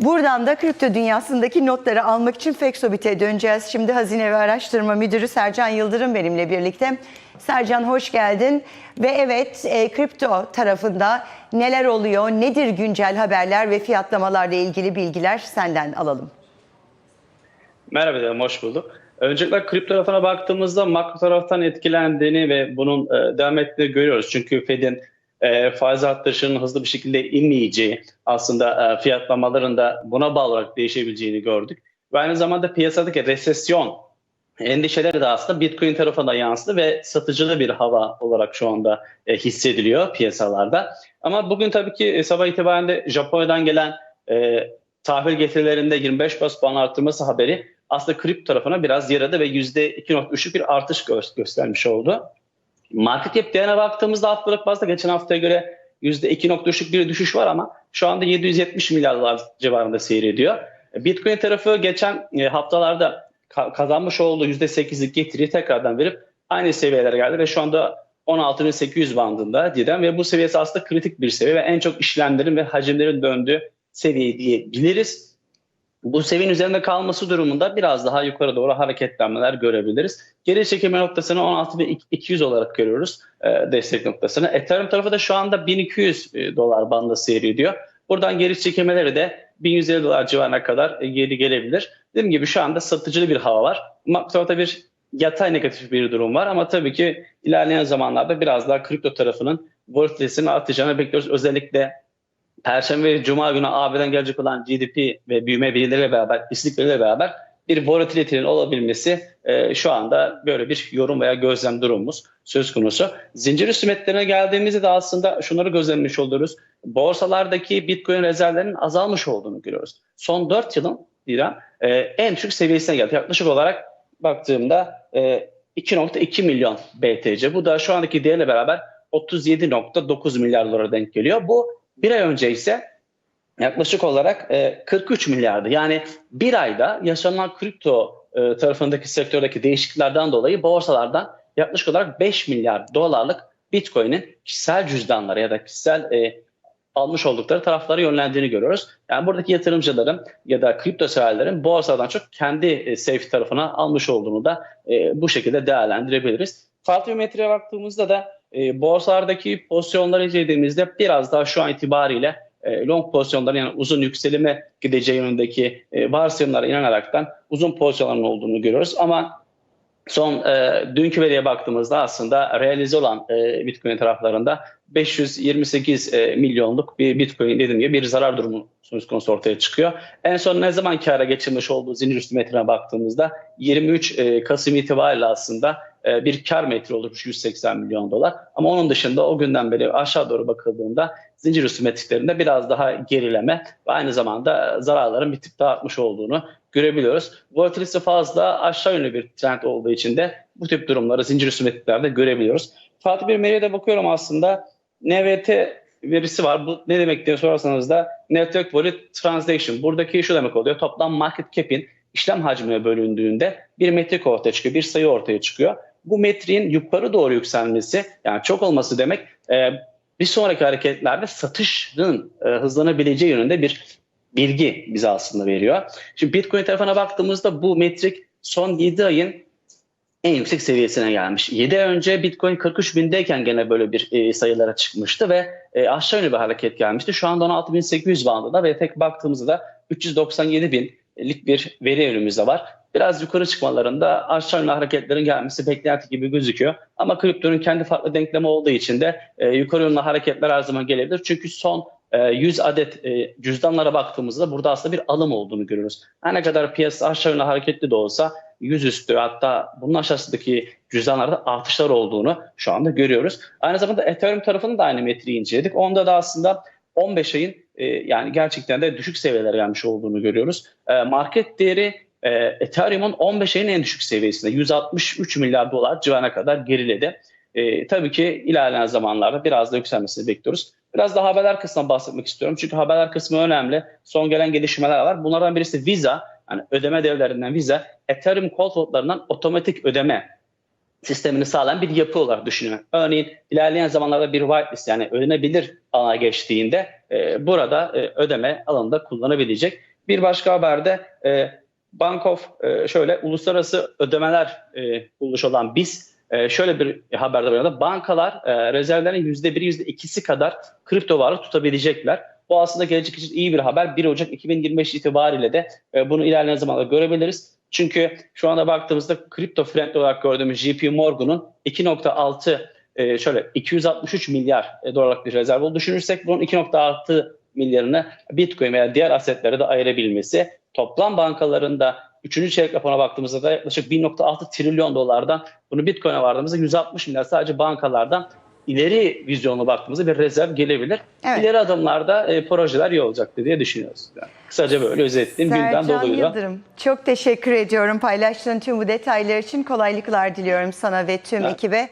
Buradan da kripto dünyasındaki notları almak için Fexobit'e döneceğiz. Şimdi Hazine ve Araştırma Müdürü Sercan Yıldırım benimle birlikte. Sercan hoş geldin. Ve evet e, kripto tarafında neler oluyor, nedir güncel haberler ve fiyatlamalarla ilgili bilgiler senden alalım. Merhaba dedim, hoş bulduk. Öncelikle kripto tarafına baktığımızda makro taraftan etkilendiğini ve bunun e, devam ettiğini görüyoruz. Çünkü Fed'in e, faiz artışının hızlı bir şekilde inmeyeceği, aslında e, fiyatlamaların da buna bağlı olarak değişebileceğini gördük. Ve aynı zamanda piyasadaki resesyon endişeleri de aslında Bitcoin tarafına yansıdı ve satıcılı bir hava olarak şu anda e, hissediliyor piyasalarda. Ama bugün tabii ki e, sabah itibariyle Japonya'dan gelen e, tahvil getirilerinde 25 bas puan arttırması haberi aslında kripto tarafına biraz yaradı ve %2.3'lük bir artış gö- göstermiş oldu. Market cap değerine baktığımızda haftalık bazda geçen haftaya göre %2.3'lük bir düşüş var ama şu anda 770 milyar dolar civarında seyrediyor. Bitcoin tarafı geçen e, haftalarda ka- kazanmış olduğu %8'lik getiriyi tekrardan verip aynı seviyelere geldi ve şu anda 16.800 bandında Didem ve bu seviyesi aslında kritik bir seviye ve en çok işlemlerin ve hacimlerin döndüğü seviye diyebiliriz. Bu seviyenin üzerinde kalması durumunda biraz daha yukarı doğru hareketlenmeler görebiliriz. Geri çekilme noktasını 16.200 olarak görüyoruz e, destek noktasını. Ethereum tarafı da şu anda 1200 dolar bandında seyrediyor. Buradan geri çekilmeleri de 1150 dolar civarına kadar e, geri gelebilir. Dediğim gibi şu anda satıcılı bir hava var. Makroda bir yatay negatif bir durum var ama tabii ki ilerleyen zamanlarda biraz daha kripto tarafının volatilitesini artacağını bekliyoruz. Özellikle Perşembe ve Cuma günü AB'den gelecek olan GDP ve büyüme verileriyle beraber, işsizlik verileriyle beraber bir volatilitenin olabilmesi e, şu anda böyle bir yorum veya gözlem durumumuz söz konusu. Zincir hükümetlerine geldiğimizde de aslında şunları gözlemlemiş oluyoruz. Borsalardaki Bitcoin rezervlerinin azalmış olduğunu görüyoruz. Son 4 yılın lira e, en düşük seviyesine geldi. Yaklaşık olarak baktığımda e, 2.2 milyon BTC. Bu da şu andaki değerle beraber 37.9 milyar dolara denk geliyor. Bu bir ay önce ise yaklaşık olarak e, 43 milyardı. Yani bir ayda yaşanan kripto e, tarafındaki sektördeki değişikliklerden dolayı borsalardan yaklaşık olarak 5 milyar dolarlık Bitcoin'in kişisel cüzdanlara ya da kişisel e, almış oldukları taraflara yönlendiğini görüyoruz. Yani buradaki yatırımcıların ya da kripto severlerin borsadan çok kendi e, safe tarafına almış olduğunu da e, bu şekilde değerlendirebiliriz. Farklı bir metriğe baktığımızda da e, borsalardaki pozisyonları incelediğimizde biraz daha şu an itibariyle e, long pozisyonların yani uzun yükselime gideceği yönündeki e, varsayımlara inanaraktan uzun pozisyonların olduğunu görüyoruz. Ama son e, dünkü veriye baktığımızda aslında realize olan e, Bitcoin taraflarında 528 e, milyonluk bir Bitcoin dediğim gibi bir zarar durumu söz konusu ortaya çıkıyor. En son ne zaman kâra geçirmiş olduğu zincir üstü metrine baktığımızda 23 e, Kasım itibariyle aslında e, bir kar metre oluşmuş 180 milyon dolar. Ama onun dışında o günden beri aşağı doğru bakıldığında zincir üstü metriklerinde biraz daha gerileme ve aynı zamanda zararların bir tık daha artmış olduğunu görebiliyoruz. Volatility fazla aşağı yönlü bir trend olduğu için de bu tip durumları zincir üstü metriklerde görebiliyoruz. Farklı bir veriye de bakıyorum aslında. NVT verisi var. Bu ne demek diye sorarsanız da Network Value Transaction. Buradaki şu demek oluyor. Toplam market cap'in işlem hacmine bölündüğünde bir metrik ortaya çıkıyor, bir sayı ortaya çıkıyor. Bu metriğin yukarı doğru yükselmesi yani çok olması demek e, bir sonraki hareketlerde satışın e, hızlanabileceği yönünde bir bilgi bize aslında veriyor. Şimdi Bitcoin tarafına baktığımızda bu metrik son 7 ayın en yüksek seviyesine gelmiş. 7 ay önce Bitcoin 43 bindeyken gene böyle bir e, sayılara çıkmıştı ve e, aşağı yönlü bir hareket gelmişti. Şu anda 16.800 bandında ve tek baktığımızda da 397 binlik bir veri önümüzde var. Biraz yukarı çıkmalarında aşağı yönlü hareketlerin gelmesi beklenti gibi gözüküyor. Ama kriptonun kendi farklı denklemi olduğu için de e, yukarı yönlü hareketler her zaman gelebilir. Çünkü son 100 adet e, cüzdanlara baktığımızda burada aslında bir alım olduğunu görüyoruz. Her ne kadar piyasa aşağı yönlü hareketli de olsa yüzüstü hatta bunun aşağısındaki cüzdanlarda artışlar olduğunu şu anda görüyoruz. Aynı zamanda Ethereum tarafını da aynı metriği inceledik. Onda da aslında 15 ayın e, yani gerçekten de düşük seviyelere gelmiş olduğunu görüyoruz. E, market değeri Ethereum'un 15 ayın en düşük seviyesinde 163 milyar dolar civarına kadar geriledi. Tabii ki ilerleyen zamanlarda biraz da yükselmesini bekliyoruz. Biraz da haberler kısmına bahsetmek istiyorum. Çünkü haberler kısmı önemli. Son gelen gelişmeler var. Bunlardan birisi Visa. Yani ödeme devlerinden Visa, Ethereum cold otomatik ödeme sistemini sağlayan bir yapı olarak düşünüyorum. Örneğin ilerleyen zamanlarda bir whitelist yani ödenebilir alana geçtiğinde e, burada e, ödeme alanında kullanabilecek. Bir başka haberde e, Bank of e, şöyle uluslararası ödemeler e, kuruluşu olan BIS e, şöyle bir haberde var. Bankalar e, rezervlerin %1'i %2'si kadar kripto varlık tutabilecekler. Bu aslında gelecek için iyi bir haber. 1 Ocak 2025 itibariyle de e, bunu ilerleyen zamanlarda görebiliriz. Çünkü şu anda baktığımızda kripto friendly olarak gördüğümüz JP Morgan'ın 2.6 e, şöyle 263 milyar e, dolarlık bir rezerv olduğunu düşünürsek bunun 2.6 milyarını Bitcoin veya diğer asetlere de ayırabilmesi toplam bankalarında 3. çeyrek raporuna baktığımızda da yaklaşık 1.6 trilyon dolardan bunu Bitcoin'e vardığımızda 160 milyar sadece bankalardan ileri vizyonuna baktığımızda bir rezerv gelebilir. Evet. İleri adımlarda e, projeler iyi olacaktır diye düşünüyoruz. Yani kısaca böyle özetleyeyim. Gündem Sercan doluyla. Yıldırım çok teşekkür ediyorum paylaştığın tüm bu detaylar için kolaylıklar diliyorum sana ve tüm Evet. ekibe.